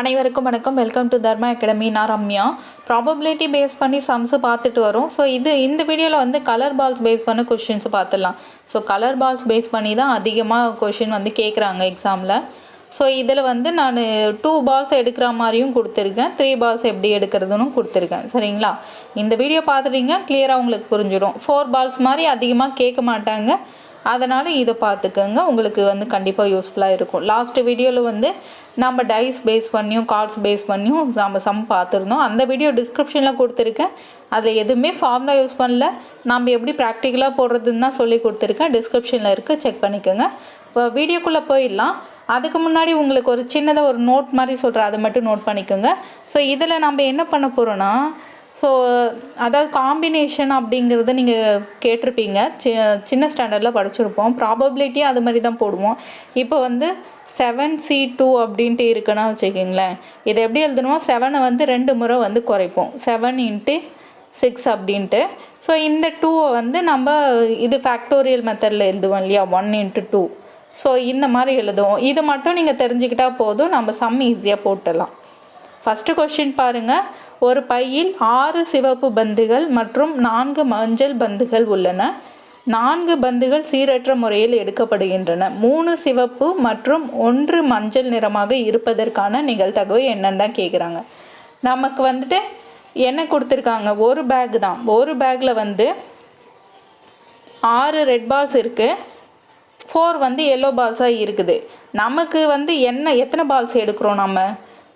அனைவருக்கும் வணக்கம். Welcome to Dharma academy நான் ரம்யா. ப்ராபபிலிட்டி பேஸ் பண்ணி சம்ஸு பார்த்துட்டு வரோம். ஸோ இது இந்த வீடியோவில் வந்து கலர் பால்ஸ் பேஸ் பண்ண கொஷின்ஸ் பார்த்துடலாம். ஸோ கலர் பால்ஸ் பேஸ் பண்ணி தான் அதிகமாக கொஷின் வந்து கேட்குறாங்க எக்ஸாமில் ஸோ இதில் வந்து நான் டூ பால்ஸ் எடுக்கிற மாதிரியும் கொடுத்துருக்கேன். த்ரீ பால்ஸ் எப்படி எடுக்கிறதுன்னு கொடுத்துருக்கேன். சரிங்களா? இந்த வீடியோ பார்த்துட்டீங்க கிளியராக உங்களுக்கு புரிஞ்சிடும். ஃபோர் பால்ஸ் மாதிரி அதிகமாக கேட்க மாட்டாங்க. அதனால் இதை பார்த்துக்கோங்க. உங்களுக்கு வந்து கண்டிப்பாக யூஸ்ஃபுல்லாக இருக்கும். லாஸ்ட் வீடியோவில் வந்து நம்ம டைஸ் பேஸ் பண்ணியும் கார்ட்ஸ் பேஸ் பண்ணியும் நம்ம சம் பார்த்துருந்தோம். அந்த வீடியோ டிஸ்கிரிப்ஷனில் கொடுத்துருக்கேன். அதில் எதுவுமே ஃபார்முலா யூஸ் பண்ணல. நம்ம எப்படி ப்ராக்டிக்கலாக போடுறதுன்னு தான் சொல்லி கொடுத்துருக்கேன். டிஸ்கிரிப்ஷனில் இருக்குது செக் பண்ணிக்கோங்க. இப்போ வீடியோக்குள்ளே போயிடலாம். அதுக்கு முன்னாடி உங்களுக்கு ஒரு சின்னதாக ஒரு நோட் மாதிரி சொல்கிறேன் அதை மட்டும் நோட் பண்ணிக்கோங்க. ஸோ இதில் நம்ம என்ன பண்ண போகிறோன்னா ஸோ அதாவது காம்பினேஷன் அப்படிங்கிறத நீங்கள் கேட்டிருப்பீங்க. சி சின்ன ஸ்டாண்டர்டில் படிச்சிருப்போம். ப்ராபபிலிட்டியும் அது மாதிரி தான் போடுவோம். இப்போ வந்து செவன் சி டூ அப்படின்ட்டு இருக்குன்னா வச்சுக்கிங்களேன். இதை எப்படி எழுதணுமோ செவனை வந்து ரெண்டு முறை வந்து குறைப்போம். செவன் இன்ட்டு சிக்ஸ் அப்படின்ட்டு. ஸோ இந்த டூவை வந்து நம்ம இது ஃபேக்டோரியல் மெத்தடில் எழுதுவோம் இல்லையா? ஒன் இன்ட்டு டூ ஸோ இந்த மாதிரி எழுதுவோம். இது மட்டும் நீங்கள் தெரிஞ்சுக்கிட்டால் போதும். நம்ம சம் ஈஸியாக போட்டுடலாம். ஃபஸ்ட்டு கொஷின் பாருங்கள் ஒரு பையில் ஆறு சிவப்பு பந்துகள் மற்றும் நான்கு மஞ்சள் பந்துகள் உள்ளன. நான்கு பந்துகள் சீரற்ற முறையில் எடுக்கப்படுகின்றன. மூணு சிவப்பு மற்றும் ஒன்று மஞ்சள் நிறமாக இருப்பதற்கான நிகழ்தகவு என்னன்னு தான் கேட்குறாங்க நமக்கு வந்துட்டு என்ன கொடுத்துருக்காங்க? ஒரு பேக் தான். ஒரு பேக்கில் வந்து ஆறு ரெட் பால்ஸ் இருக்குது ஃபோர் வந்து எல்லோ பால்ஸாக இருக்குது. நமக்கு வந்து என்ன எத்தனை பால்ஸ் எடுக்கிறோம் நம்ம?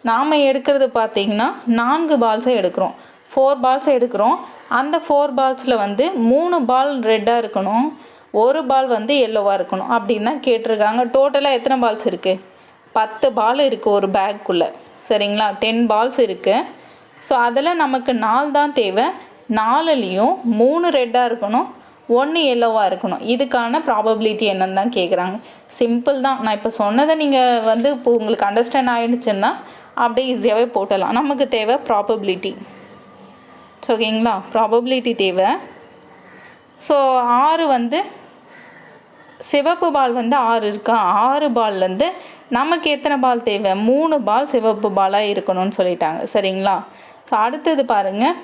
நாம் எடுக்கிறது பார்த்தீங்கன்னா நான்கு பால்ஸை எடுக்கிறோம். ஃபோர் பால்ஸை எடுக்கிறோம். அந்த ஃபோர் பால்ஸில் வந்து மூணு பால் ரெட்டாக இருக்கணும். ஒரு பால் வந்து எல்லோவாக இருக்கணும். அப்படின்னு தான் கேட்டிருக்காங்க. டோட்டலாக எத்தனை பால்ஸ் இருக்குது பத்து பால் இருக்குது ஒரு பேக்குள்ளே சரிங்களா? டென் பால்ஸ் இருக்குது ஸோ அதில் நமக்கு நாலு தான் தேவை. நாலுலேயும் மூணு ரெட்டாக இருக்கணும். ஒன்று எல்லோவாக இருக்கணும். இதுக்கான ப்ராபபிலிட்டி என்னன்னு தான் கேட்குறாங்க சிம்பிள் தான். நான் இப்போ சொன்னதை நீங்கள் வந்து இப்போ உங்களுக்கு அண்டர்ஸ்டாண்ட் ஆகிடுச்சுன்னா அப்படியே ஈஸியாகவே போட்டலாம். நமக்கு தேவை ப்ராபபிலிட்டி ஸோ ஓகேங்களா ப்ராபபிலிட்டி தேவை. ஸோ ஆறு வந்து சிவப்பு பால் வந்து ஆறு இருக்கா? ஆறு பால்லேருந்து நமக்கு எத்தனை பால் தேவை? மூணு பால் சிவப்பு பாலாக இருக்கணும்னு சொல்லிட்டாங்க. சரிங்களா? ஸோ அடுத்தது பாருங்கள்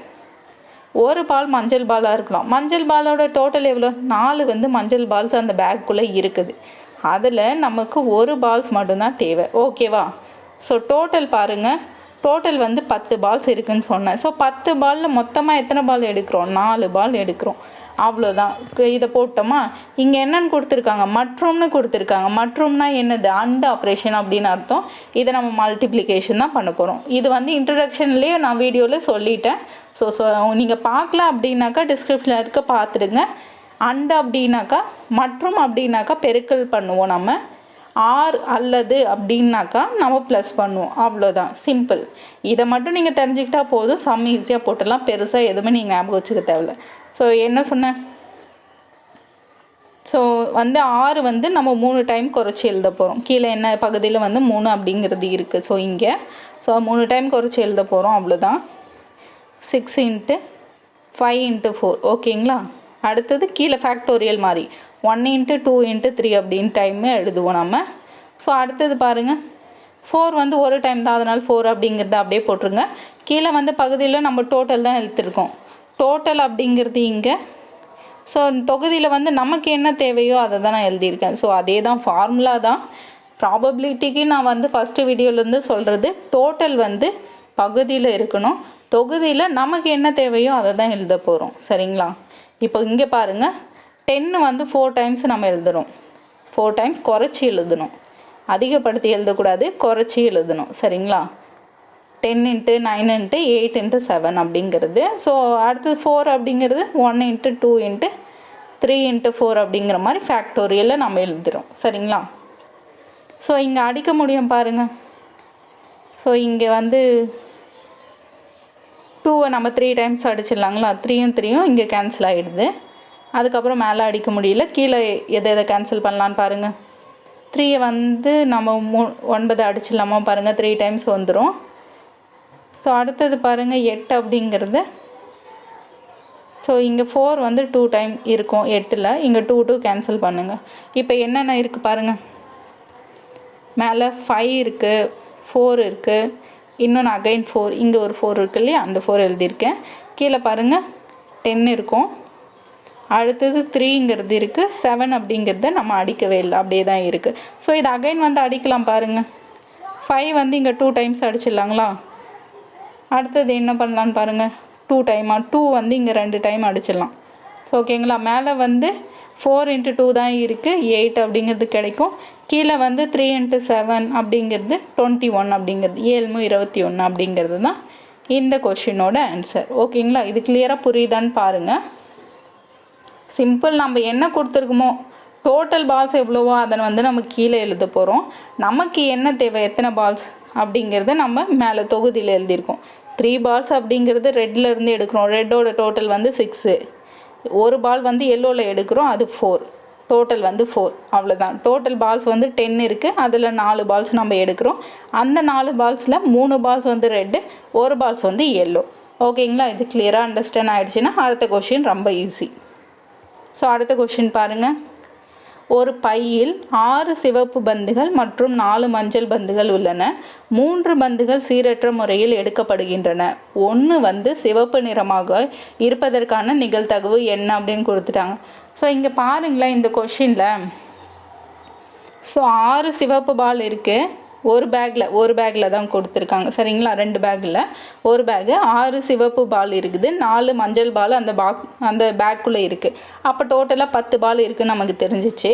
ஒரு பால் மஞ்சள் பாலாக இருக்கலாம். மஞ்சள் பாலோட டோட்டல் எவ்வளோ? நாலு வந்து மஞ்சள் பால்ஸ் அந்த பேக்குள்ளே இருக்குது. அதில் நமக்கு ஒரு பால்ஸ் மட்டும்தான் தேவை. ஓகேவா ஸோ டோட்டல் பாருங்கள் டோட்டல் வந்து பத்து பால்ஸ் இருக்குதுன்னு சொன்னேன். ஸோ பத்து பாலில் மொத்தமாக எத்தனை பால் எடுக்கிறோம்? நாலு பால் எடுக்கிறோம். அவ்வளோதான் இதை போட்டோமா? இங்கே என்னன்னு கொடுத்துருக்காங்க. மற்றும்னு கொடுத்துருக்காங்க. மற்றும்னா என்னது? அண்ட் ஆப்ரேஷன் அப்படின்னு அர்த்தம். இதை நம்ம மல்டிப்ளிகேஷன் தான் பண்ண போகிறோம் இது வந்து இன்ட்ரடக்ஷன்லேயே நான் வீடியோவில் சொல்லிட்டேன். ஸோ ஸோ நீங்கள் பார்க்கல அப்படின்னாக்கா டிஸ்கிரிப்ஷனில் இருக்க பார்த்துடுங்க. அண்ட் அப்படின்னாக்கா மற்றும் அப்படின்னாக்கா பெருக்கல் பண்ணுவோம் நம்ம. ஆர் அல்லது அப்படின்னாக்கா நம்ம ப்ளஸ் பண்ணுவோம். அவ்வளோதான் சிம்பிள் இதை மட்டும் நீங்கள் தெரிஞ்சுக்கிட்டா போதும். சம் ஈஸியாக போட்டுடலாம். பெருசாக எதுவுமே நீங்கள் ஞாபகம் வச்சுக்க தேவையில்ல. ஸோ என்ன சொன்னேன் ஸோ வந்து ஆறு வந்து நம்ம மூணு டைம் குறைச்சி எழுத போகிறோம் கீழே என்ன பகுதியில் வந்து மூணு அப்படிங்கிறது இருக்குது ஸோ இங்கே. ஸோ மூணு டைம் குறைச்சி எழுத போகிறோம் அவ்வளோதான் six into five into four ஓகேங்களா அடுத்தது கீழே ஃபேக்டோரியல் மாதிரி one into two into three அப்படின்னு டைமு எழுதுவோம் நம்ம. ஸோ அடுத்தது பாருங்கள் ஃபோர் வந்து ஒரு டைம் தான். அதனால் ஃபோர் அப்படிங்கிறத அப்படியே போட்டுருங்க. கீழே வந்து பகுதியில் நம்ம டோட்டல் தான் எழுத்துருக்கோம் டோட்டல் அப்படிங்கிறது இங்கே. ஸோ தொகுதியில் வந்து நமக்கு என்ன தேவையோ அதை தான் நான் எழுதியிருக்கேன். ஸோ அதே தான் ஃபார்முலா தான். ப்ராபபிலிட்டிக்கு நான் வந்து ஃபஸ்ட்டு வீடியோலேருந்து சொல்கிறது டோட்டல் வந்து பகுதியில் இருக்கணும். தொகுதியில் நமக்கு என்ன தேவையோ அதை தான் எழுத போகிறோம் சரிங்களா? இப்போ இங்கே பாருங்கள் டென்னு வந்து ஃபோர் டைம்ஸ் நம்ம எழுதுறோம் ஃபோர் டைம்ஸ் குறைச்சி எழுதணும். அதிகப்படுத்தி எழுதக்கூடாது குறைச்சி எழுதணும். சரிங்களா? Ten into nine into eight into seven அப்படிங்கிறது. ஸோ அடுத்தது ஃபோர் அப்படிங்கிறது one into two into three into four அப்படிங்கிற மாதிரி ஃபேக்டோரியலில் நம்ம எழுதுகிறோம் சரிங்களா? ஸோ இங்கே அடிக்க முடியும் பாருங்கள் ஸோ இங்கே வந்து டூவை நம்ம த்ரீ டைம்ஸ் அடிச்சிடலாங்களா? த்ரீயும் த்ரீயும் இங்கே கேன்சல் ஆகிடுது அதுக்கப்புறம் மேலே அடிக்க முடியல. கீழே எதை எதை கேன்சல் பண்ணலான்னு பாருங்கள் த்ரீயை வந்து நம்ம மூ ஒன்பது அடிச்சிடலாமா பாருங்கள் த்ரீ டைம்ஸ் வந்துடும் ஸோ அடுத்தது பாருங்கள் எட்டு அப்படிங்கிறது. ஸோ இங்கே ஃபோர் வந்து டூ டைம் இருக்கும் எட்டில். இங்கே டூ டூ கேன்சல் பண்ணுங்கள் இப்போ என்னென்ன இருக்குது பாருங்கள் மேலே ஃபைவ் இருக்குது ஃபோர் இருக்குது இன்னொன்று அகைன் ஃபோர் இங்கே ஒரு ஃபோர் இருக்கு இல்லையா? அந்த ஃபோர் எழுதியிருக்கேன். கீழே பாருங்கள் டென் இருக்கும். அடுத்தது த்ரீங்கிறது இருக்குது செவன் அப்படிங்கிறத நம்ம அடிக்கவே இல்லை. அப்படியே தான் இருக்குது ஸோ இது அகைன் வந்து அடிக்கலாம் பாருங்கள் ஃபைவ் வந்து இங்கே டூ டைம்ஸ் அடிச்சிடலாங்களா? அடுத்தது என்ன பண்ணலான்னு பாருங்கள் டூ டைமாக டூ வந்து இங்கே ரெண்டு டைம் அடிச்சிடலாம். ஸோ ஓகேங்களா மேலே வந்து ஃபோர் இன்ட்டு டூ தான் இருக்குது எயிட் அப்படிங்கிறது கிடைக்கும். கீழே வந்து த்ரீ இன்ட்டு செவன் அப்படிங்கிறது டுவெண்ட்டி ஒன் அப்படிங்கிறது. ஏழ்மு இருபத்தி ஒன்று அப்படிங்கிறது தான் இந்த கொஷினோட ஆன்சர் ஓகேங்களா இது கிளியராக புரியுதான்னு பாருங்கள் சிம்பிள் நம்ம என்ன கொடுத்துருக்கோமோ டோட்டல் பால்ஸ் எவ்வளவோ அதை வந்து நம்ம கீழே எழுத போகிறோம் நமக்கு என்ன தேவை? எத்தனை பால்ஸ் அப்படிங்கிறத நம்ம மேலே தொகுதியில் எழுதியிருக்கோம். த்ரீ பால்ஸ் அப்படிங்கிறது ரெட்லேருந்து எடுக்கிறோம். ரெட்டோட டோட்டல் வந்து சிக்ஸு ஒரு பால் வந்து எல்லோவில் எடுக்கிறோம். அது ஃபோர் டோட்டல் வந்து ஃபோர் அவ்வளோதான் டோட்டல் பால்ஸ் வந்து டென் இருக்குது அதில் நாலு பால்ஸ் நம்ம எடுக்கிறோம். அந்த நாலு பால்ஸில் மூணு பால்ஸ் வந்து ரெட்டு ஒரு பால்ஸ் வந்து எல்லோ ஓகேங்களா இது கிளியராக அண்டர்ஸ்டாண்ட் ஆகிடுச்சுன்னா அடுத்த கொஷின் ரொம்ப ஈஸி ஸோ அடுத்த கொஷின் பாருங்கள் ஒரு பையில் ஆறு சிவப்பு பந்துகள் மற்றும் நாலு மஞ்சள் பந்துகள் உள்ளன. மூன்று பந்துகள் சீரற்ற முறையில் எடுக்கப்படுகின்றன. ஒன்று வந்து சிவப்பு நிறமாக இருப்பதற்கான நிகழ்தகவு என்ன அப்படின்னு கொடுத்துட்டாங்க. ஸோ இங்கே பாருங்களேன் இந்த கொஷினில் ஸோ ஆறு சிவப்பு பால் இருக்குது ஒரு பேக்கில் ஒரு பேக்கில் தான் கொடுத்துருக்காங்க. சரிங்களா? ரெண்டு பேக்கில் ஒரு பேக்கு ஆறு சிவப்பு பால் இருக்குது. நாலு மஞ்சள் பால் அந்த பாக் அந்த பேக்குள்ளே இருக்குது அப்போ டோட்டலாக பத்து பால் இருக்குதுன்னு நமக்கு தெரிஞ்சிச்சு.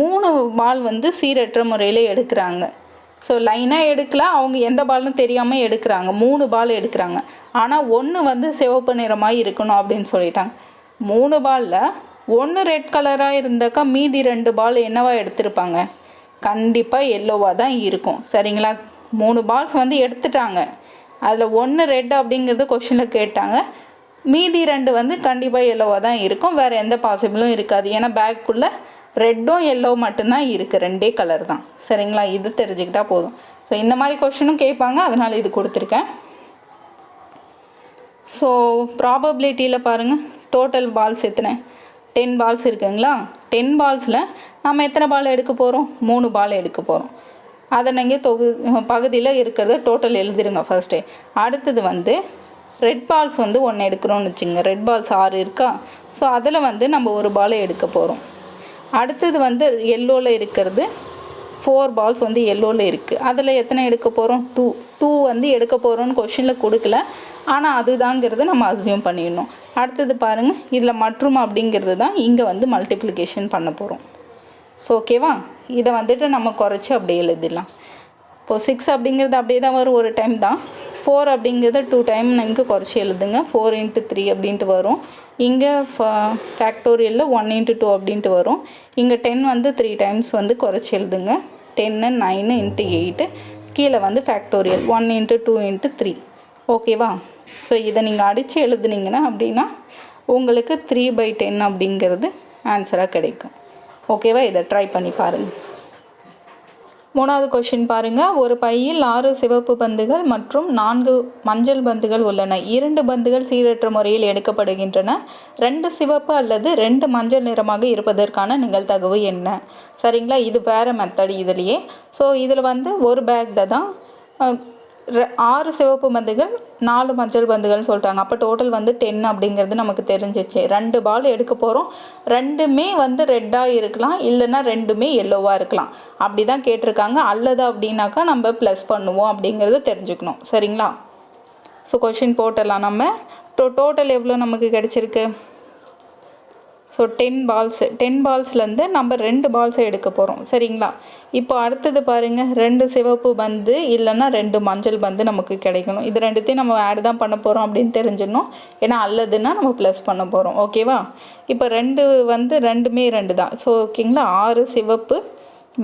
மூணு பால் வந்து சீரற்ற முறையில் எடுக்கிறாங்க. ஸோ லைனாக எடுக்கல. அவங்க எந்த பால்னு தெரியாமல் எடுக்கிறாங்க. மூணு பால் எடுக்கிறாங்க. ஆனால் ஒன்று வந்து சிவப்பு நிறமாக இருக்கணும் அப்படின்னு சொல்லிட்டாங்க. மூணு பாலில் ஒன்று ரெட் கலராக இருந்தாக்கா மீதி ரெண்டு பால் என்னவா எடுத்திருப்பாங்க? கண்டிப்பாக எல்லோவாக தான் இருக்கும். சரிங்களா? மூணு பால்ஸ் வந்து எடுத்துட்டாங்க. அதில் ஒன்று ரெட் அப்படிங்கிறது கொஷினில் கேட்டாங்க. மீதி ரெண்டு வந்து கண்டிப்பாக எல்லோவாக தான் இருக்கும். வேறு எந்த பாசிபிளும் இருக்காது. ஏன்னா பேக்குள்ளே ரெட்டும் எல்லோ மட்டும்தான் இருக்குது ரெண்டே கலர் தான். சரிங்களா? இது தெரிஞ்சுக்கிட்டா போதும். ஸோ இந்த மாதிரி கொஷினும் கேட்பாங்க. அதனால் இது கொடுத்துருக்கேன். ஸோ ப்ராபபிலிட்டியில் பாருங்கள் டோட்டல் பால்ஸ் எத்தனை? டென் பால்ஸ் இருக்குங்களா? டென் பால்ஸில் நம்ம எத்தனை பால் எடுக்க போகிறோம் மூணு பால் எடுக்க போகிறோம் அதை நீங்கள் தொகு பகுதியில் இருக்கிறத டோட்டல் எழுதிருங்க ஃபர்ஸ்ட்டு அடுத்தது வந்து ரெட் பால்ஸ் வந்து ஒன்று எடுக்கிறோம்னு வச்சுங்க ரெட் பால்ஸ் ஆறு இருக்கா? ஸோ அதில் வந்து நம்ம ஒரு பாலை எடுக்க போகிறோம் அடுத்தது வந்து எல்லோவில் இருக்கிறது ஃபோர் பால்ஸ் வந்து எல்லோவில் இருக்குது அதில் எத்தனை எடுக்க போகிறோம் டூ டூ வந்து எடுக்க போகிறோம்னு கொஷினில் கொடுக்கல. ஆனால் அதுதாங்கிறத நம்ம அசியூம் பண்ணிடணும். அடுத்தது பாருங்கள் இதில் மற்றும் அப்படிங்கிறது தான் இங்கே வந்து மல்டிப்ளிகேஷன் பண்ண போகிறோம் ஸோ ஓகேவா இதை வந்துட்டு நம்ம குறைச்சி அப்படியே எழுதிடலாம். இப்போது சிக்ஸ் அப்படிங்கிறது அப்படியே தான் வரும் ஒரு டைம் தான். ஃபோர் அப்படிங்கிறத டூ டைம் இங்கே குறைச்சி எழுதுங்க. ஃபோர் இன்ட்டு த்ரீ அப்படின்ட்டு வரும். இங்கே ஃபேக்டோரியலில் ஒன் இன்ட்டு டூ அப்படின்ட்டு வரும். இங்கே டென் வந்து த்ரீ டைம்ஸ் வந்து குறைச்சி எழுதுங்க. டென்னு நைனு இன்ட்டு எயிட்டு கீழே வந்து factorial one into two into three ஓகேவா ஸோ இதை நீங்கள் அடித்து எழுதுனீங்கன்னா அப்படின்னா உங்களுக்கு த்ரீ பை டென் அப்படிங்கிறது ஆன்சராக கிடைக்கும். ஓகேவா இதை ட்ரை பண்ணி பாருங்கள் மூணாவது கொஷின் பாருங்கள் ஒரு பையில் ஆறு சிவப்பு பந்துகள் மற்றும் நான்கு மஞ்சள் பந்துகள் உள்ளன. இரண்டு பந்துகள் சீரற்ற முறையில் எடுக்கப்படுகின்றன. ரெண்டு சிவப்பு அல்லது ரெண்டு மஞ்சள் நிறமாக இருப்பதற்கான நிகழ்தகவு என்ன? சரிங்களா? இது வேறு மெத்தட் இதுலேயே. ஸோ இதில் வந்து ஒரு பேக்கில் தான் ஆறு சிவப்பு பந்துகள் நாலு மஞ்சள் பந்துகள்னு சொல்லிட்டாங்க. அப்போ டோட்டல் வந்து டென் அப்படிங்கிறது நமக்கு தெரிஞ்சிச்சு. ரெண்டு பால் எடுக்க போகிறோம் ரெண்டுமே வந்து ரெட்டாக இருக்கலாம். இல்லைன்னா ரெண்டுமே எல்லோவாக இருக்கலாம். அப்படி தான் கேட்டிருக்காங்க. அல்லது அப்படின்னாக்கா நம்ம ப்ளஸ் பண்ணுவோம் அப்படிங்கிறத தெரிஞ்சுக்கணும். சரிங்களா? ஸோ கொஷின் போட்டலாம் நம்ம. டோ டோட்டல் எவ்வளோ நமக்கு கிடச்சிருக்கு? ஸோ டென் பால்ஸு டென் பால்ஸ்லேருந்து நம்ம ரெண்டு பால்ஸை எடுக்க போகிறோம் சரிங்களா? இப்போ அடுத்தது பாருங்கள் ரெண்டு சிவப்பு பந்து இல்லைன்னா ரெண்டு மஞ்சள் பந்து நமக்கு கிடைக்கணும். இது ரெண்டுத்தையும் நம்ம ஆட் தான் பண்ண போகிறோம் அப்படின்னு தெரிஞ்சிடணும். ஏன்னா அல்லதுன்னா நம்ம ப்ளஸ் பண்ண போகிறோம் ஓகேவா இப்போ ரெண்டு வந்து ரெண்டுமே ரெண்டு தான். ஸோ ஓகேங்களா ஆறு சிவப்பு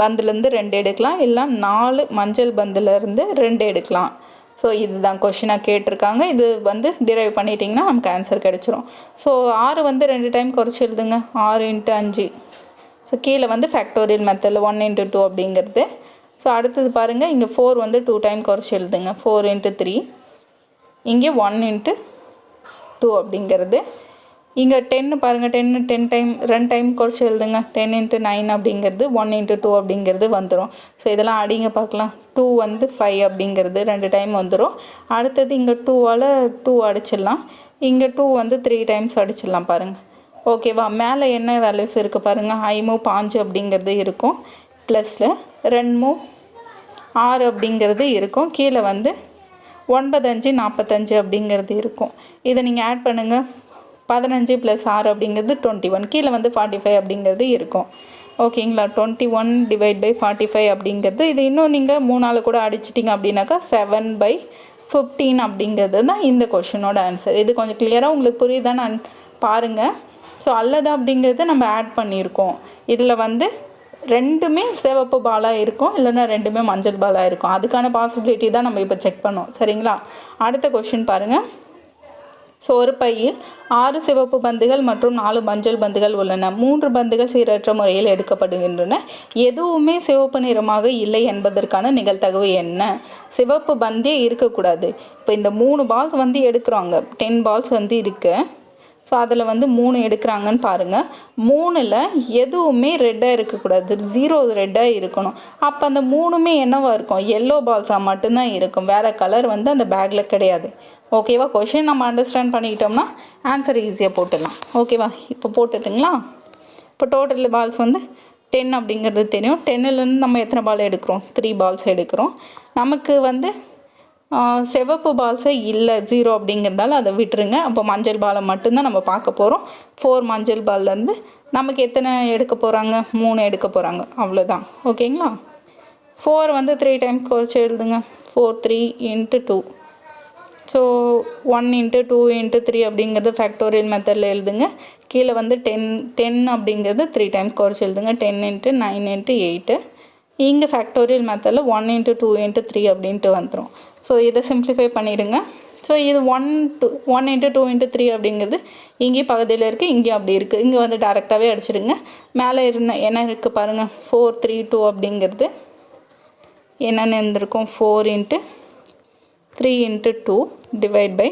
பந்துலேருந்து ரெண்டு எடுக்கலாம். இல்லை நாலு மஞ்சள் பந்துலேருந்து ரெண்டு எடுக்கலாம். ஸோ இதுதான் கொஷினாக கேட்டிருக்காங்க. இது வந்து டிரைவ் பண்ணிட்டிங்கன்னா நமக்கு ஆன்சர் கிடச்சிரும். ஸோ ஆறு வந்து ரெண்டு டைம் குறைச்சி எழுதுங்க. ஆறு இன்ட்டு அஞ்சு. ஸோ கீழே வந்து ஃபேக்டோரியல் மெத்தடில் ஒன் இன்ட்டு டூ அப்படிங்கிறது. ஸோ அடுத்தது பாருங்கள் இங்கே ஃபோர் வந்து டூ டைம் குறைச்சி எழுதுங்க. ஃபோர் இன்ட்டு த்ரீ இங்கே ஒன் இன்ட்டு டூ அப்படிங்கிறது. இங்கே டென்னு பாருங்கள் டென்னு டென் டைம் ரெண்டு டைம் குறைச்சி எழுதுங்க. டென் இன்ட்டு நைன் அப்படிங்கிறது ஒன் இன்ட்டு டூ அப்படிங்கிறது வந்துடும் ஸோ இதெல்லாம் அடிங்க பார்க்கலாம். டூ வந்து ஃபைவ் அப்படிங்கிறது ரெண்டு டைம் வந்துடும் அடுத்தது இங்கே டூவால் டூ அடிச்சிடலாம். இங்கே டூ வந்து த்ரீ டைம்ஸ் அடிச்சிடலாம் பாருங்கள் ஓகேவா மேலே என்ன வேல்யூஸ் இருக்குது பாருங்கள் ஐமூ பாஞ்சு அப்படிங்கிறது இருக்கும். ப்ளஸில் ரெண்டு ஆறு அப்படிங்கிறது இருக்கும். கீழே வந்து ஒன்பது அஞ்சு நாற்பத்தஞ்சு அப்படிங்கிறது இருக்கும். இதை நீங்கள் ஆட் பண்ணுங்கள் பதினஞ்சு ப்ளஸ் ஆறு அப்படிங்கிறது டுவெண்ட்டி ஒன் கீழே வந்து ஃபார்ட்டி ஃபைவ் அப்படிங்கிறது இருக்கும். ஓகேங்களா twenty one divide by forty five அப்படிங்கிறது இது இன்னும் நீங்கள் மூணால் கூட அடிச்சிட்டிங்க அப்படின்னாக்கா செவன் பை ஃபிஃப்டீன் அப்படிங்கிறது தான் இந்த கொஷினோட ஆன்சர் இது கொஞ்சம் கிளியராக உங்களுக்கு புரியுதான்னு நான் பாருங்கள் ஸோ அல்லது அப்படிங்கிறது நம்ம ஆட் பண்ணியிருக்கோம். இதில் வந்து ரெண்டுமே சிவப்பு பாலாக இருக்கும் இல்லைன்னா ரெண்டுமே மஞ்சள் பாலாக இருக்கும். அதுக்கான பாசிபிலிட்டி தான் நம்ம இப்போ செக் பண்ணோம். சரிங்களா? அடுத்த கொஷின் பாருங்கள் ஸோ ஒரு பையில் ஆறு சிவப்பு பந்துகள் மற்றும் நாலு மஞ்சள் பந்துகள் உள்ளன. மூன்று பந்துகள் சீரற்ற முறையில் எடுக்கப்படுகின்றன. எதுவுமே சிவப்பு நிறமாக இல்லை என்பதற்கான நிகழ்தகவு என்ன? சிவப்பு பந்தே இருக்கக்கூடாது. இப்போ இந்த மூணு பால்ஸ் வந்து எடுக்கிறாங்க. டென் பால்ஸ் வந்து இருக்குது ஸோ அதில் வந்து மூணு எடுக்கிறாங்கன்னு பாருங்கள் மூணில் எதுவுமே ரெட்டாக இருக்கக்கூடாது. ஜீரோ ரெட்டாக இருக்கணும். அப்போ அந்த மூணுமே என்னவாக இருக்கும்? எல்லோ பால்ஸாக மட்டும்தான் இருக்கும். வேறு கலர் வந்து அந்த பேக்கில் கிடையாது. ஓகேவா கொஷின் நம்ம அண்டர்ஸ்டாண்ட் பண்ணிக்கிட்டோம்னா ஆன்சர் ஈஸியாக போட்டுடலாம். ஓகேவா இப்போ போட்டுட்டுங்களா? இப்போ டோட்டல் பால்ஸ் வந்து டென் அப்படிங்கிறது தெரியும். டென்னுலேருந்து நம்ம எத்தனை பால் எடுக்கிறோம்? த்ரீ பால்ஸ் எடுக்கிறோம். நமக்கு வந்து சிவப்பு பால்ஸை இல்லை ஜீரோ அப்படிங்கிறதால அதை விட்டுருங்க. அப்போ மஞ்சள் பாலை மட்டும்தான் நம்ம பார்க்க போகிறோம் ஃபோர் மஞ்சள் பால்லேருந்து நமக்கு எத்தனை எடுக்க போகிறாங்க மூணு எடுக்க போகிறாங்க அவ்வளோதான் ஓகேங்களா? ஃபோர் வந்து த்ரீ டைம் குறைச்சி எழுதுங்க. Four three into two so one into two into three அப்படிங்கிறது ஃபேக்டோரியல் மெத்தடில் எழுதுங்க. கீழே வந்து டென் டென் அப்படிங்கிறது த்ரீ டைம்ஸ் குறைச்சி எழுதுங்க. Ten into nine into eight இங்கே ஃபேக்டோரியல் மெத்தடில் one into two into three அப்படின்ட்டு வந்துடும் ஸோ இதை சிம்ப்ளிஃபை பண்ணிவிடுங்க ஸோ இது one two one into two into three அப்படிங்கிறது இங்கேயும் பகுதியில் இருக்குது இங்கேயும் அப்படி இருக்குது இங்கே வந்து டேரெக்டாகவே அடிச்சிடுங்க. மேலே இருந்த என்ன இருக்குது பாருங்கள் ஃபோர் த்ரீ டூ அப்படிங்கிறது என்னென்னு இருந்திருக்கும்? Four into three into two divide by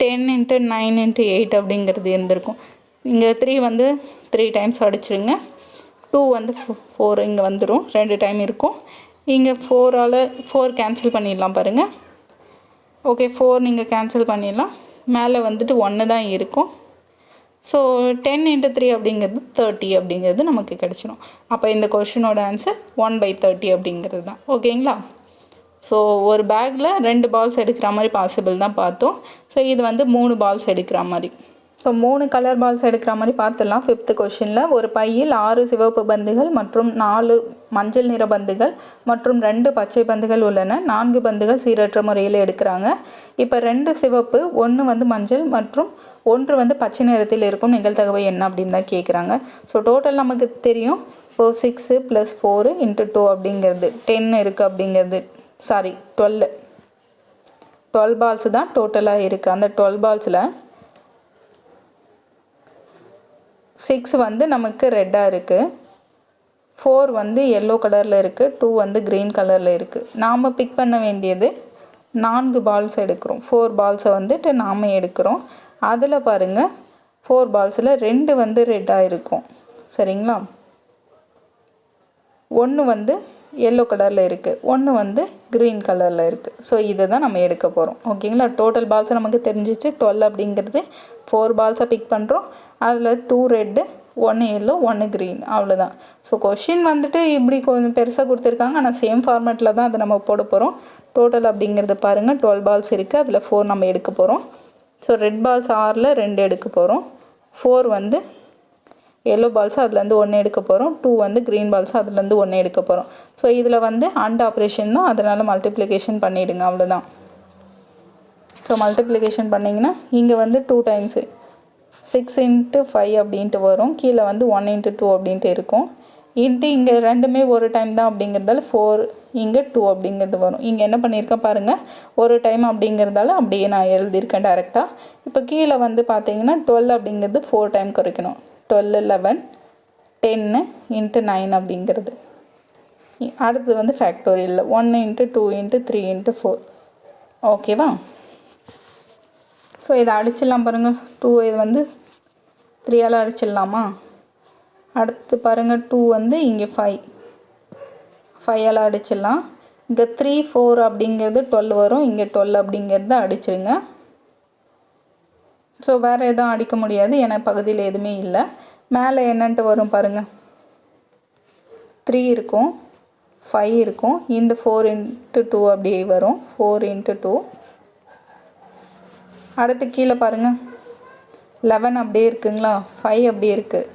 ten into nine into eight அப்படிங்கிறது இருந்திருக்கும். இங்கே த்ரீ வந்து த்ரீ டைம்ஸ் அடிச்சிருங்க டூ வந்து ஃபோர் இங்கே வந்துடும் ரெண்டு டைம் இருக்கும். இங்கே ஃபோரால் ஃபோர் கேன்சல் பண்ணிடலாம் பாருங்கள் ஓகே ஃபோர் நீங்கள் கேன்சல் பண்ணிடலாம். மேலே வந்துட்டு ஒன்று தான் இருக்கும். ஸோ டென் இன்ட்டு த்ரீ அப்படிங்கிறது தேர்ட்டி அப்படிங்கிறது நமக்கு கிடச்சிரும். அப்போ இந்த கொஷினோட ஆன்சர் ஒன் பை தேர்ட்டி அப்படிங்கிறது தான். ஓகேங்களா ஸோ ஒரு பேக்கில் ரெண்டு பால்ஸ் எடுக்கிற மாதிரி பாசிபிள் தான் பார்த்தோம். ஸோ இது வந்து மூணு பால்ஸ் எடுக்கிற மாதிரி. ஸோ மூணு கலர் பால்ஸ் எடுக்கிற மாதிரி பார்த்துடலாம். ஃபிஃப்த்து கொஷினில் ஒரு பையில் ஆறு சிவப்பு பந்துகள் மற்றும் நாலு மஞ்சள் நிற பந்துகள் மற்றும் ரெண்டு பச்சை பந்துகள் உள்ளன. நான்கு பந்துகள் சீரற்ற முறையில் எடுக்கிறாங்க. இப்போ ரெண்டு சிவப்பு ஒன்று வந்து மஞ்சள் மற்றும் ஒன்று வந்து பச்சை நிறத்தில் இருக்கும். நிகழ்த்தகவை என்ன அப்படின்னு தான் கேட்குறாங்க. ஸோ டோட்டல் நமக்கு தெரியும். இப்போ six plus four into two அப்படிங்கிறது. டென் இருக்குது அப்படிங்கிறது. சாரி டுவெல்லு டுவெல் பால்ஸ் தான் டோட்டலாக இருக்குது அந்த டுவெல் பால்ஸில் சிக்ஸ் வந்து நமக்கு ரெட்டாக இருக்குது ஃபோர் வந்து எல்லோ கலரில் இருக்குது டூ வந்து க்ரீன் கலரில் இருக்குது நாம் பிக் பண்ண வேண்டியது நான்கு பால்ஸ் எடுக்கிறோம். ஃபோர் பால்ஸை வந்துட்டு நாம் எடுக்கிறோம். அதில் பாருங்கள் ஃபோர் பால்ஸில் ரெண்டு வந்து ரெட்டாக இருக்கும். சரிங்களா? ஒன்று வந்து எல்லோ கலரில் இருக்குது ஒன்று வந்து க்ரீன் கலரில் இருக்குது ஸோ இதை தான் நம்ம எடுக்க போகிறோம் ஓகேங்களா டோட்டல் பால்ஸை நமக்கு தெரிஞ்சிச்சு. டுவெல் அப்படிங்கிறது ஃபோர் பால்ஸை பிக் பண்ணுறோம் அதில் டூ ரெட்டு ஒன்று எல்லோ ஒன்று க்ரீன் அவ்வளோதான் ஸோ கொஷின் வந்துட்டு இப்படி கொஞ்சம் பெருசாக கொடுத்துருக்காங்க. ஆனால் சேம் ஃபார்மேட்டில் தான் அதை நம்ம போட போகிறோம் டோட்டல் அப்படிங்கிறத பாருங்கள் டுவெல் பால்ஸ் இருக்குது அதில் ஃபோர் நம்ம எடுக்க போகிறோம் ஸோ ரெட் பால்ஸ் ஆறில் ரெண்டு எடுக்க போகிறோம் ஃபோர் வந்து எல்லோ பால்ஸ் அதுலேருந்து ஒன்று எடுக்க போகிறோம் டூ வந்து க்ரீன் பால்ஸ் அதுலேருந்து ஒன்று எடுக்க போகிறோம் ஸோ இதில் வந்து அண்ட் ஆப்ரேஷன் தான். அதனால் மல்டிப்ளிகேஷன் பண்ணிவிடுங்க அவ்வளோதான் ஸோ மல்டிப்ளிகேஷன் பண்ணிங்கன்னா இங்கே வந்து two times six into five அப்படின்ட்டு வரும். கீழே வந்து ஒன் இன்ட்டு டூ அப்படின்ட்டு இருக்கும். இன்ட்டு இங்கே ரெண்டுமே ஒரு டைம் தான் அப்படிங்கிறதால ஃபோர் இங்கே டூ அப்படிங்கிறது வரும். இங்கே என்ன பண்ணியிருக்கேன் பாருங்கள் ஒரு டைம் அப்படிங்கிறதால அப்படியே நான் எழுதியிருக்கேன் டேரெக்டாக இப்போ கீழே வந்து பார்த்தீங்கன்னா டுவெல் அப்படிங்கிறது ஃபோர் டைம் குறைக்கணும். Twelve eleven ten into nine அப்படிங்கிறது. அடுத்தது வந்து ஃபேக்டோரியலில் one into two into three into four ஓகேவா ஸோ இதை அடிச்சிடலாம் பாருங்கள் டூ இது வந்து த்ரீயால் அடிச்சிடலாமா? அடுத்து பாருங்கள் டூ வந்து இங்கே ஃபைவ் ஃபைவால் அடிச்சிடலாம். இங்கே த்ரீ ஃபோர் அப்படிங்கிறது டுவெல் வரும். இங்கே டுவெல் அப்படிங்கிறத அடிச்சிருங்க. ஸோ வேறு எதுவும் அடிக்க முடியாது. ஏன்னா பகுதியில் எதுவுமே இல்லை. மேலே என்னன்ட்டு வரும் பாருங்கள் த்ரீ இருக்கும். ஃபைவ் இருக்கும். இந்த ஃபோர் இன்ட்டு டூ அப்படியே வரும். ஃபோர் இன்ட்டு டூ அடுத்து கீழே பாருங்கள் லெவன் அப்படியே இருக்குங்களா? ஃபைவ் அப்படியே இருக்குது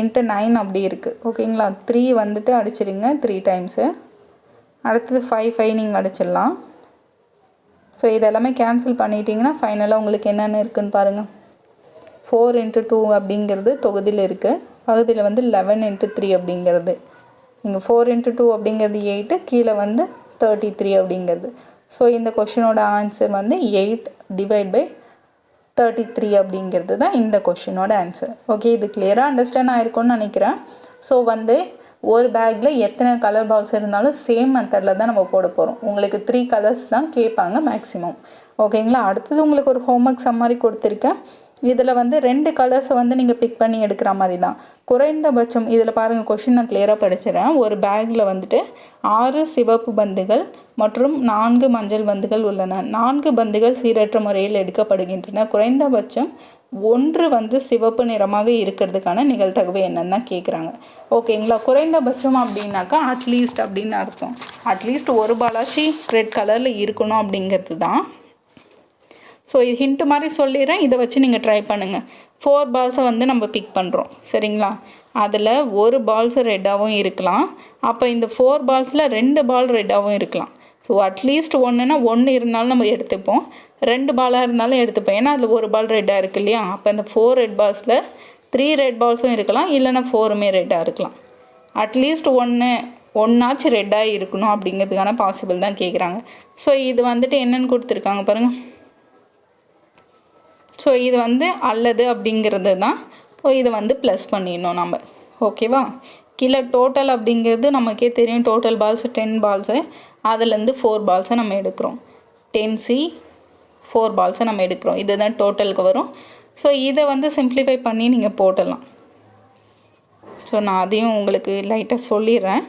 இன்ட்டு நைன் அப்படி இருக்குது ஓகேங்களா? த்ரீ வந்துட்டு அடிச்சிடுங்க த்ரீ டைம்ஸு அடுத்தது ஃபைவ் ஃபைவ் நீங்கள் அடிச்சிடலாம். ஸோ இதெல்லாமே கேன்சல் பண்ணிட்டீங்கன்னா ஃபைனலாக உங்களுக்கு என்னென்ன இருக்குதுன்னு பாருங்கள் ஃபோர் இன்ட்டு டூ அப்படிங்கிறது தொகுதியில் இருக்குது பகுதியில் வந்து லெவன் இன்ட்டு த்ரீ அப்படிங்கிறது. இங்கே ஃபோர் இன்ட்டு டூ அப்படிங்கிறது எயிட்டு கீழே வந்து தேர்ட்டி த்ரீ அப்படிங்கிறது. ஸோ இந்த கொஷினோட ஆன்சர் வந்து eight divide by thirty three அப்படிங்கிறது தான் இந்த கொஷினோட ஆன்சர் ஓகே இது கிளியராக அண்டர்ஸ்டாண்ட் ஆயிருக்கும்னு நினைக்கிறேன். ஸோ வந்து ஒரு பேக்கில் எத்தனை கலர் பால்ஸ் இருந்தாலும் சேம் மெத்தடில் தான் நம்ம போட போகிறோம் உங்களுக்கு த்ரீ கலர்ஸ் தான் கேட்பாங்க மேக்ஸிமம் ஓகேங்களா அடுத்தது உங்களுக்கு ஒரு ஹோம்ஒர்க் சம்மாரி கொடுத்துருக்கேன். இதில் வந்து ரெண்டு கலர்ஸை வந்து நீங்கள் பிக் பண்ணி எடுக்கிற மாதிரி தான். குறைந்தபட்சம் இதில் பாருங்கள் கொஷின் நான் கிளியராக படிச்சிடறேன். ஒரு பேக்கில் வந்துட்டு ஆறு சிவப்பு பந்துகள் மற்றும் நான்கு மஞ்சள் பந்துகள் உள்ளன. நான்கு பந்துகள் சீரற்ற முறையில் எடுக்கப்படுகின்றன. குறைந்தபட்சம் ஒன்று வந்து சிவப்பு நிறமாக இருக்கிறதுக்கான நிகழ்தகவு என்னன்னு தான் கேட்குறாங்க ஓகேங்களா? குறைந்தபட்சம் அப்படின்னாக்கா அட்லீஸ்ட் அப்படின்னு அர்த்தம். அட்லீஸ்ட் ஒரு பாலாச்சி ரெட் கலரில் இருக்கணும் அப்படிங்கிறது தான். ஸோ இது ஹிண்ட்டு மாதிரி சொல்லிடுறேன். இதை வச்சு நீங்கள் ட்ரை பண்ணுங்கள் ஃபோர் பால்ஸை வந்து நம்ம பிக் பண்ணுறோம் சரிங்களா? அதில் ஒரு பால்ஸ் ரெட்டாகவும் இருக்கலாம். அப்போ இந்த ஃபோர் பால்ஸில் ரெண்டு பால் ரெட்டாகவும் இருக்கலாம். ஸோ அட்லீஸ்ட் ஒன்றுனா ஒன்று இருந்தாலும் நம்ம எடுத்துப்போம். ரெண்டு பாலாக இருந்தாலும் எடுத்துப்போம். ஏன்னா அதில் ஒரு பால் ரெட்டாக இருக்கு இல்லையா? அப்போ இந்த ஃபோர் ரெட் பால்ஸில் த்ரீ ரெட் பால்ஸும் இருக்கலாம். இல்லைன்னா ஃபோருமே ரெட்டாக இருக்கலாம். அட்லீஸ்ட் ஒன்று ஒன்றாச்சும் ரெட்டாக இருக்கணும் அப்படிங்கிறதுக்கான பாசிபிள் தான் கேட்குறாங்க ஸோ இது வந்துட்டு என்னென்னு கொடுத்துருக்காங்க பாருங்கள் ஸோ இது வந்து அல்லது அப்படிங்கிறது தான். ஸோ இதை வந்து ப்ளஸ் பண்ணிடணும் நம்ம. ஓகேவா கீழே டோட்டல் அப்படிங்கிறது நமக்கே தெரியும். டோட்டல் பால்ஸ் டென் பால்ஸு அதுலேருந்து ஃபோர் பால்ஸை நம்ம எடுக்கிறோம். டென் சி ஃபோர் பால்ஸை நம்ம எடுக்கிறோம். இதுதான் டோட்டலுக்கு வரும். ஸோ இதை வந்து சிம்ப்ளிஃபை பண்ணி நீங்கள் போட்டலாம். ஸோ நான் அதையும் உங்களுக்கு லைட்டாக சொல்லிடுறேன்.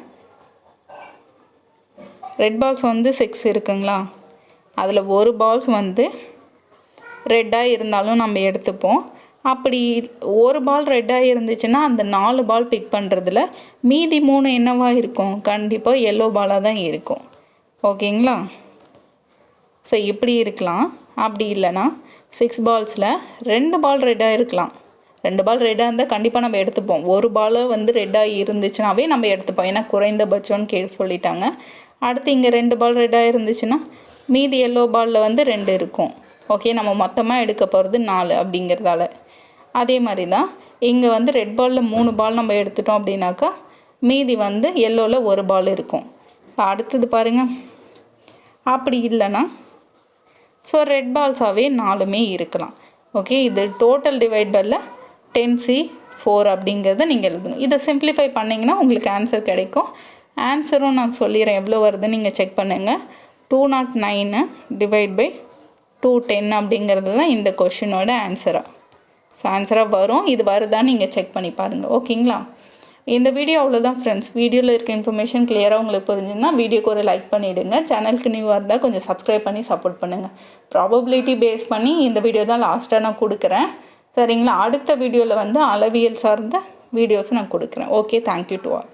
ரெட் பால்ஸ் வந்து சிக்ஸ் இருக்குங்களா? அதில் ஒரு பால்ஸ் வந்து ரெட்டாக இருந்தாலும் நம்ம எடுத்துப்போம். அப்படி ஒரு பால் ரெட்டாக இருந்துச்சுன்னா அந்த நாலு பால் பிக் பண்ணுறதுல மீதி மூணு என்னவாக இருக்கும்? கண்டிப்பாக எல்லோ பாலாக தான் இருக்கும். ஓகேங்களா? ஸோ இப்படி இருக்கலாம். அப்படி இல்லைன்னா சிக்ஸ் பால்ஸில் ரெண்டு பால் ரெட்டாக இருக்கலாம். ரெண்டு பால் ரெட்டாக இருந்தால் கண்டிப்பாக நம்ம எடுத்துப்போம். ஒரு பாலை வந்து ரெட்டாக இருந்துச்சுனாவே நம்ம எடுத்துப்போம். ஏன்னா குறைந்தபட்சம்னு கே சொல்லிட்டாங்க. அடுத்து இங்கே ரெண்டு பால் ரெட்டாக இருந்துச்சுன்னா மீதி எல்லோ பாலில் வந்து ரெண்டு இருக்கும். ஓகே நம்ம மொத்தமாக எடுக்க போகிறது நாலு அப்படிங்கிறதால. அதே மாதிரி தான் இங்கே வந்து ரெட் பாலில் மூணு பால் நம்ம எடுத்துட்டோம் அப்படின்னாக்கா மீதி வந்து எல்லோவில் ஒரு பால் இருக்கும். இப்போ அடுத்தது பாருங்கள் அப்படி இல்லைன்னா ஸோ ரெட் பால்ஸாகவே நாலுமே இருக்கலாம். ஓகே இது total divide by ten C four அப்படிங்கிறத நீங்கள் எழுதணும். இதை சிம்ப்ளிஃபை பண்ணிங்கன்னா உங்களுக்கு ஆன்சர் கிடைக்கும். ஆன்சரும் நான் சொல்லிடுறேன். எவ்வளோ வருதுன்னு நீங்கள் செக் பண்ணுங்கள் two not nine divide by two ten அப்படிங்கிறது தான் இந்த கொஷினோட ஆன்சராக ஸோ ஆன்சராக வரும். இது வருதான்னு நீங்கள் செக் பண்ணி பாருங்கள் ஓகேங்களா இந்த வீடியோ அவ்வளோதான் ஃப்ரெண்ட்ஸ் வீடியோவில் இருக்க இன்ஃபர்மேஷன் கிளியராக உங்களுக்கு புரிஞ்சுன்னா வீடியோக்கு ஒரு லைக் பண்ணிவிடுங்க சேனலுக்கு நியூவாக இருந்தால் கொஞ்சம் சப்ஸ்கிரைப் பண்ணி சப்போர்ட் பண்ணுங்கள் ப்ராபபிலிட்டி பேஸ் பண்ணி இந்த வீடியோ தான் லாஸ்ட்டாக நான் கொடுக்குறேன். சரிங்களா? அடுத்த வீடியோவில் வந்து அளவியல் சார்ந்த வீடியோஸ் நான் கொடுக்குறேன். Okay thank you to all